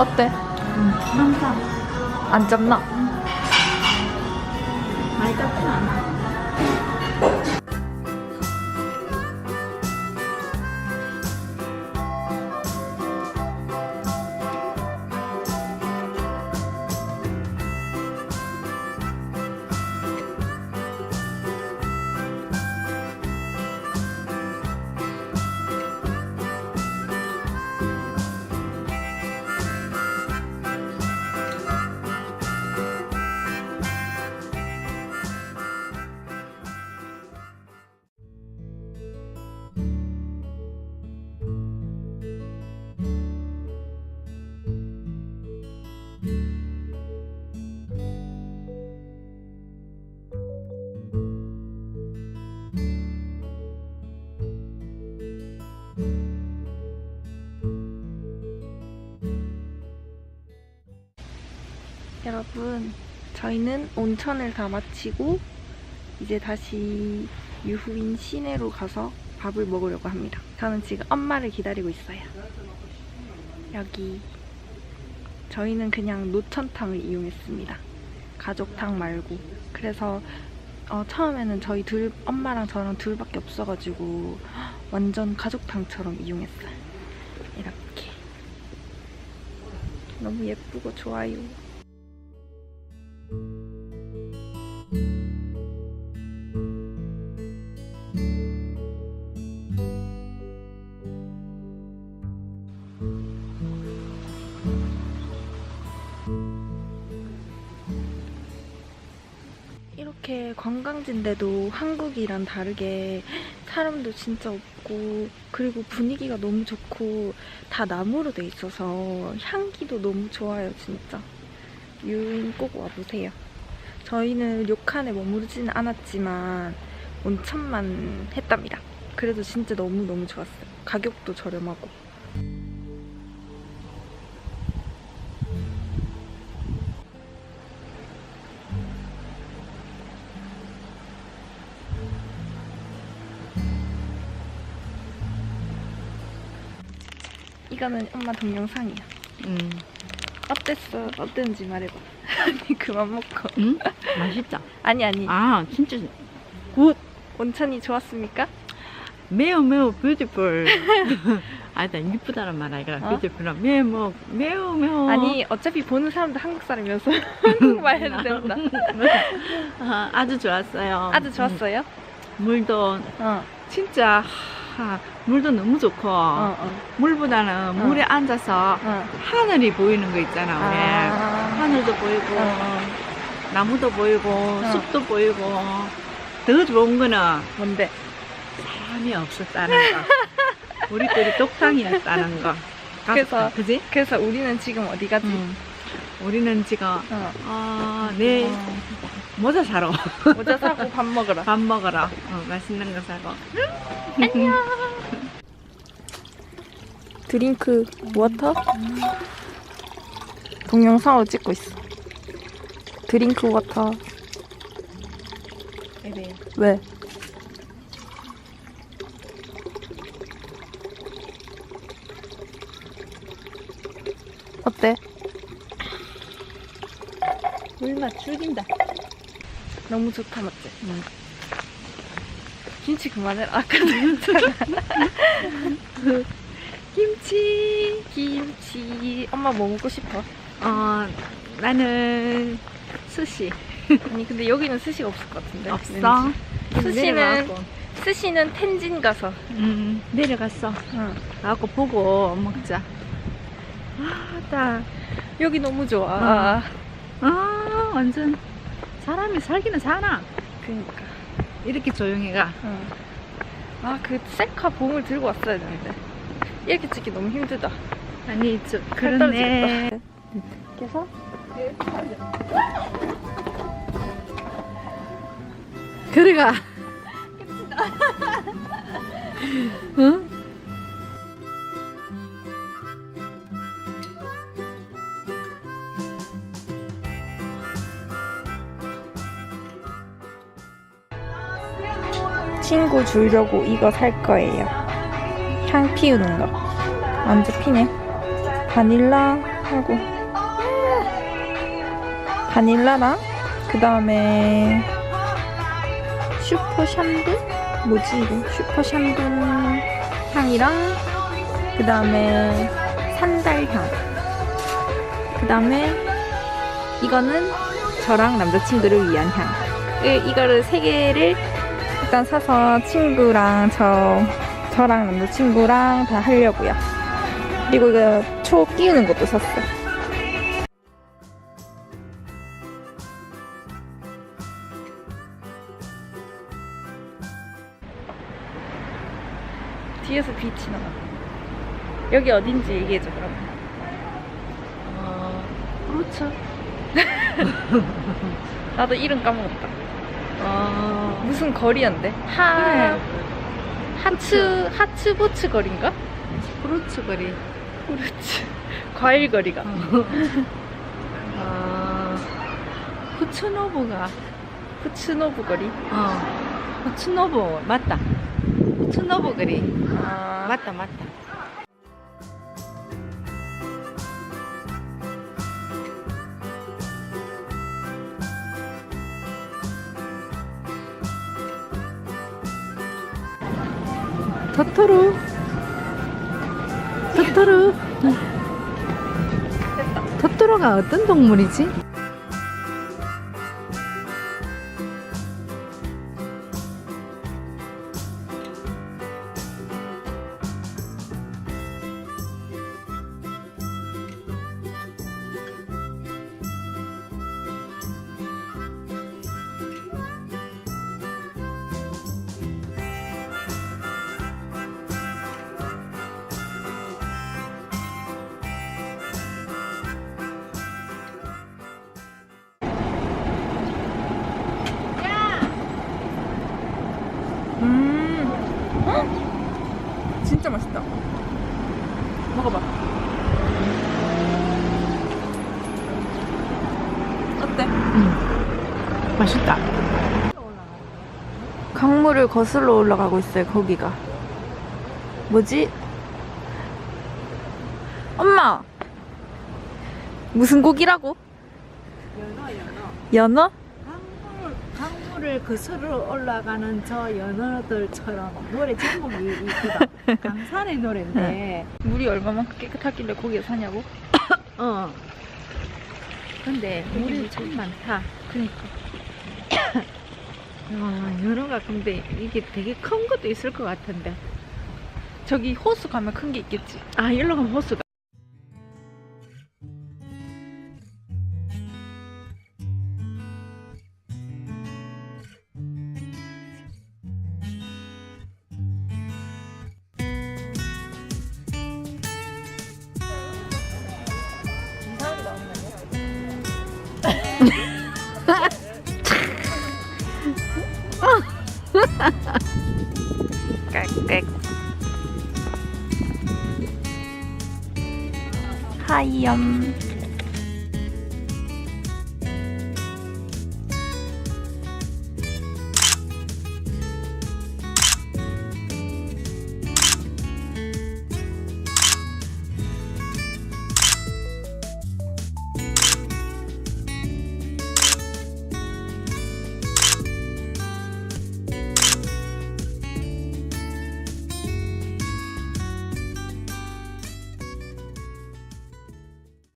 어때? 항상 안 짭나? 많이 짭진 않아. 저희는 온천을 다 마치고 이제 다시 유후인 시내로 가서 밥을 먹으려고 합니다. 저는 지금 엄마를 기다리고 있어요. 여기 저희는 그냥 노천탕을 이용했습니다. 가족탕 말고. 그래서 어, 처음에는 저희 둘 엄마랑 저랑 둘밖에 없어가지고 완전 가족탕처럼 이용했어요. 이렇게 너무 예쁘고 좋아요. 이렇게 관광지인데도 한국이랑 다르게 사람도 진짜 없고 그리고 분위기가 너무 좋고 다 나무로 돼 있어서 향기도 너무 좋아요 진짜 유인 꼭 와보세요. 저희는 료칸에 머무르지는 않았지만 온천만 했답니다. 그래도 진짜 너무너무 좋았어요. 가격도 저렴하고. 이거는 엄마 동영상이야. 음, 어땠어? 어땠는지 말해봐. 아니 그만 먹고. 음, 맛있다. 아니 아니. 아, 진짜 굿. 온천이 좋았습니까? 매우 매우 뷰티풀. 아, 일단 이쁘다는 말 아이가 어? 뷰티풀은 매우 매우 매우. 아니 어차피 보는 사람도 한국 사람이어서 한국말 해도 된다. 아, 아주 좋았어요. 아주 좋았어요? 음, 물도 어. 진짜 하, 물도 너무 좋고 어, 어. 물보다는 어. 물에 앉아서 어. 하늘이 보이는 거 있잖아. 왜 아. 하늘도 보이고 어. 나무도 보이고 숲도 보이고 더 좋은 거는 뭔데? 사람이 없었다는 거. 우리들이 독탕이었다는 거. 그래서- 그지? 그래서 우리는 지금 어디 가지? 음. 우리는 지금 어. 아, 내 어. 모자 사러 모자 사고 밥 먹으러. 밥 먹으러 어, 맛있는 거 사고. 드링크 워터? 동영상으로 찍고 있어. 드링크 워터. 네. 왜? 어때? 물맛 죽인다. 너무 좋다 맞지? 응. 김치 그만해라 아까도 했잖아 김치 김치 엄마 뭐 먹고 싶어? 어, 나는 스시 아니 근데 여기는 스시가 없을 것 같은데 없어. 스시는. 스시는 텐진 가서 음, 내려갔어. 응. 가고 보고 먹자. 아, 딱. 여기 너무 좋아 아, 완전 사람이 살기는 사나. 그니까 이렇게 조용해가. 응. 아 그 셀카 봉을 들고 왔어야 되는데 이렇게 찍기 너무 힘들다 아니, 저, 팔 그렇네. 그래서 그래가. 응? 친구 주려고 이거 살 거예요. 향 피우는 거. 완전 피네. 바닐라, 하고 바닐라랑 그 다음에 슈퍼 샴든 뭐지 이거 슈퍼 샴든 향이랑 그 다음에 산달향 그 다음에 이거는 저랑 남자친구를 위한 향 이- 이거를 세 개를 일단 사서 친구랑 저 저랑 남자친구랑 다 하려고요. 그리고 이거 초 끼우는 것도 샀어 뒤에서 빛이 나 여기 어딘지 얘기해줘 그러면 어, 그렇죠. 나도 이름 까먹었다. 어, 무슨 거리였는데? 하 그래. 하츠 하츠보츠 거리인가? 그렇죠, 그리. 그렇지. 과일 거리가. 어, 후츠노부가, 후츠노부 거리. 어, 후츠노부, 맞다. 후츠노부 그리. 아, 맞다, 맞다. 토토로. 토토로. 토토로가 어떤 동물이지? 진짜 맛있다. 먹어봐. 어때? 맛있다. 강물을 거슬러 올라가고 있어요, 거기가. 뭐지? 엄마! 무슨 고기라고? 연어, 연어. 연어? 강물, 강물을 거슬러 올라가는 저 연어들처럼 노래 제목이 이쁘다. 강산의 노래인데, 물이 얼마만큼 깨끗하길래 거기에 사냐고? 어. 근데 물이 참 많다. 그니까. 아, 연어가 근데 이게 되게 큰 것도 있을 것 같은데. 저기 호수 가면 큰 게 있겠지. 아, 일로 가면 호수가. 꽥꽥. 하이엄.